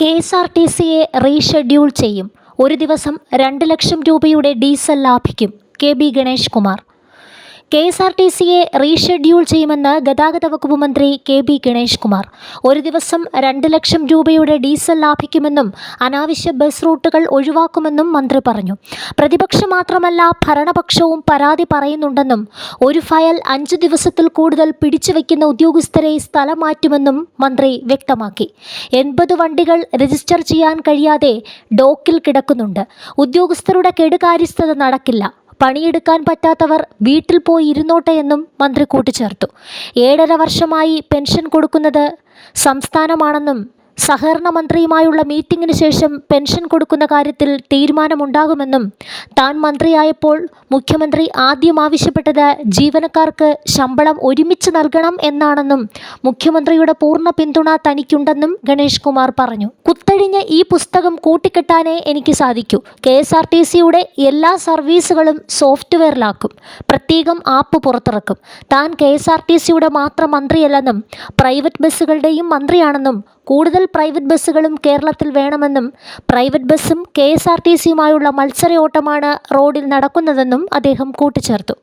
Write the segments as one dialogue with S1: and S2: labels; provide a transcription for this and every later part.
S1: K S R T സിയെ reschedule ചെയ്യും. ഒരു ദിവസം രണ്ട് ലക്ഷം രൂപയുടെ diesel ലാഭിക്കും K B Ganesh Kumar. K S R T സിയെ റീഷെഡ്യൂൾ ചെയ്യുമെന്ന് ഗതാഗത വകുപ്പ് മന്ത്രി കെ ബി ഗണേഷ് കുമാർ. ഒരു ദിവസം രണ്ട് ലക്ഷം രൂപയുടെ ഡീസൽ ലാഭിക്കുമെന്നും അനാവശ്യ ബസ് റൂട്ടുകൾ ഒഴിവാക്കുമെന്നും മന്ത്രി പറഞ്ഞു. പ്രതിപക്ഷം മാത്രമല്ല ഭരണപക്ഷവും പരാതി പറയുന്നുണ്ടെന്നും ഒരു ഫയൽ അഞ്ച് ദിവസത്തിൽ കൂടുതൽ പിടിച്ചുവെക്കുന്ന ഉദ്യോഗസ്ഥരെ സ്ഥലം മാറ്റുമെന്നും മന്ത്രി വ്യക്തമാക്കി. എൺപത് വണ്ടികൾ രജിസ്റ്റർ ചെയ്യാൻ കഴിയാതെ ഡോക്കിൽ കിടക്കുന്നുണ്ട്. ഉദ്യോഗസ്ഥരുടെ കെടുകാര്യസ്ഥത നടക്കില്ല. പണിയെടുക്കാൻ പറ്റാത്തവർ വീട്ടിൽ പോയി ഇരുന്നോട്ടെ എന്നും മന്ത്രി കൂട്ടിച്ചേർത്തു. ഏഴര വർഷമായി പെൻഷൻ കൊടുക്കുന്നത് സംസ്ഥാനമാണെന്നും സഹകരണ മന്ത്രിയുമായുള്ള മീറ്റിംഗിന് ശേഷം പെൻഷൻ കൊടുക്കുന്ന കാര്യത്തിൽ തീരുമാനമുണ്ടാകുമെന്നും താൻ മന്ത്രിയായപ്പോൾ മുഖ്യമന്ത്രി ആദ്യം ആവശ്യപ്പെട്ടത് ജീവനക്കാർക്ക് ശമ്പളം ഒരുമിച്ച് നൽകണം എന്നാണെന്നും മുഖ്യമന്ത്രിയുടെ പൂർണ പിന്തുണ തനിക്കുണ്ടെന്നും ഗണേഷ് കുമാർ പറഞ്ഞു. കുത്തഴിഞ്ഞ ഈ പുസ്തകം കൂട്ടിക്കെട്ടാനേ എനിക്ക് സാധിക്കൂ. കെ എസ് ആർ ടി സിയുടെ എല്ലാ സർവീസുകളും സോഫ്റ്റ്വെയറിലാക്കും. പ്രത്യേകം ആപ്പ് പുറത്തിറക്കും. താൻ കെ എസ് ആർ ടി സിയുടെ മാത്രം മന്ത്രിയല്ലെന്നും പ്രൈവറ്റ് ബസ്സുകളുടെയും മന്ത്രിയാണെന്നും കൂടുതൽ പ്രൈവറ്റ് ബസ്സുകളും കേരളത്തിൽ വേണമെന്നും പ്രൈവറ്റ് ബസ്സും കെ എസ് ആർ ടി സിയുമായുള്ള മത്സരയോട്ടമാണ് റോഡിൽ നടക്കുന്നതെന്നും അദ്ദേഹം കൂട്ടിച്ചേർത്തു.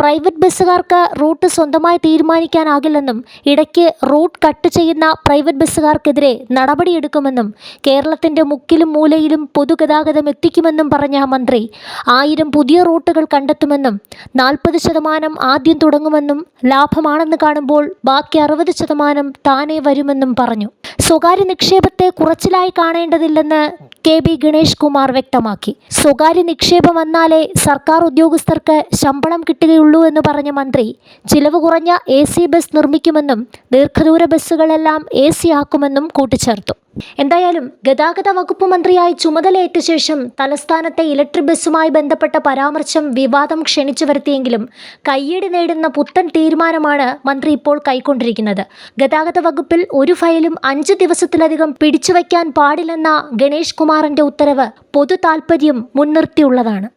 S1: പ്രൈവറ്റ് ബസ്സുകാർക്ക് റൂട്ട് സ്വന്തമായി തീരുമാനിക്കാനാകില്ലെന്നും ഇടയ്ക്ക് റൂട്ട് കട്ട് ചെയ്യുന്ന പ്രൈവറ്റ് ബസ്സുകാർക്കെതിരെ നടപടിയെടുക്കുമെന്നും കേരളത്തിന്റെ മുക്കിലും മൂലയിലും പൊതുഗതാഗതം എത്തിക്കുമെന്നും പറഞ്ഞ മന്ത്രി ആയിരം പുതിയ റൂട്ടുകൾ കണ്ടെത്തുമെന്നും നാൽപ്പത് ശതമാനം ആദ്യം തുടങ്ങുമെന്നും ലാഭമാണെന്ന് കാണുമ്പോൾ ബാക്കി അറുപത് ശതമാനം താനേ വരുമെന്നും പറഞ്ഞു. സ്വകാര്യ നിക്ഷേപത്തെ കുറച്ചിലായി കാണേണ്ടതില്ലെന്ന് കെ ബി ഗണേഷ് കുമാർ വ്യക്തമാക്കി. സ്വകാര്യ നിക്ഷേപം വന്നാലേ സർക്കാർ ഉദ്യോഗസ്ഥർക്ക് ശമ്പളം കിട്ടുകയുള്ളൂ എന്ന് പറഞ്ഞ മന്ത്രി ചിലവ് കുറഞ്ഞ എ ബസ് നിർമ്മിക്കുമെന്നും ദീർഘദൂര ബസ്സുകളെല്ലാം എ ആക്കുമെന്നും കൂട്ടിച്ചേർത്തു. എന്തായാലും ഗതാഗത വകുപ്പ് മന്ത്രിയായി ചുമതലയേറ്റ ശേഷം തലസ്ഥാനത്തെ ഇലക്ട്രിക് ബസ്സുമായി ബന്ധപ്പെട്ട പരാമർശം വിവാദം ക്ഷണിച്ചു വരുത്തിയെങ്കിലും കയ്യടി നേടുന്ന പുത്തൻ തീരുമാനമാണ് മന്ത്രി ഇപ്പോൾ കൈക്കൊണ്ടിരിക്കുന്നത്. ഗതാഗത വകുപ്പിൽ ഒരു ഫയലും അഞ്ച് ദിവസത്തിലധികം പിടിച്ചുവയ്ക്കാൻ പാടില്ലെന്ന ഗണേഷ് കുമാറിന്റെ ഉത്തരവ് പൊതു താൽപ്പര്യം മുൻനിർത്തിയുള്ളതാണ്.